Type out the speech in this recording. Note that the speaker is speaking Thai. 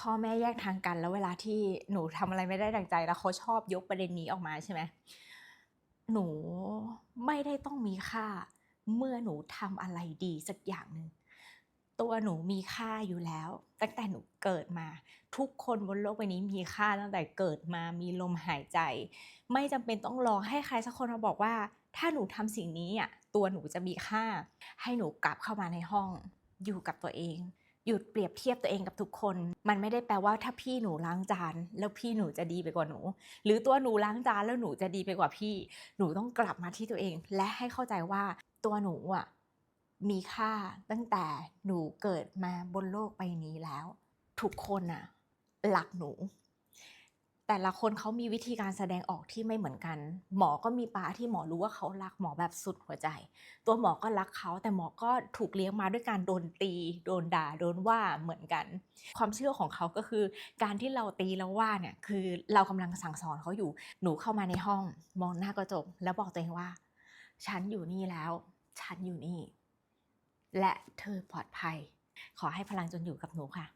พ่อแม่แยกทางกัน แล้วเวลาที่หนูทำอะไรไม่ได้ดังใจ แล้วเขาชอบยกประเด็นนี้ออกมาใช่ไหมหนูไม่ได้ต้องมีค่า เมื่อหนูทำอะไรดีสักอย่างหนึ่งตัวหนูมีค่าอยู่แล้ว ตั้งแต่หนูเกิดมา ทุกคนบนโลกใบนี้มีค่าตั้งแต่เกิดมามีลมหายใจ ไม่จำเป็นต้องรอให้ใครสักคนมาบอกว่า ถ้าหนูทำสิ่งนี้อะตัวหนูจะมีค่า ให้หนูกลับเข้ามาในห้อง อยู่กับตัวเอง หยุดเปรียบเทียบตัวเองกับทุกคน มันไม่ได้แปลว่าถ้าพี่หนูล้างจาน แล้วพี่หนูจะดีไปกว่าหนู หรือตัวหนูล้างจานแล้วหนูจะดีไปกว่าพี่ หนูต้องกลับมาที่ตัวเอง และให้เข้าใจว่าตัวหนูอะมีค่าตั้งแต่หนูเกิดมาบนโลกใบนี้แล้ว ทุกคนอะหลักหนู แต่ละคนเขามีวิธีการแสดงออกที่ไม่เหมือนกัน หมอก็มีป้าที่หมอรู้ว่าเขารักหมอแบบสุดหัวใจ ตัวหมอก็รักเขาแต่หมอก็ถูกเลี้ยงมาด้วยการโดนตี โดนด่า โดนว่าเหมือนกัน ความเชื่อของเขาก็คือ การที่เราตีแล้วว่าเนี่ยคือเรากำลังสั่งสอนเขาอยู่ หนูเข้ามาในห้อง มองหน้ากระจกแล้วบอกตัวเองว่า ฉันอยู่นี่แล้ว ฉันอยู่นี่ และเธอปลอดภัย ขอให้พลังจนอยู่กับหนูค่ะ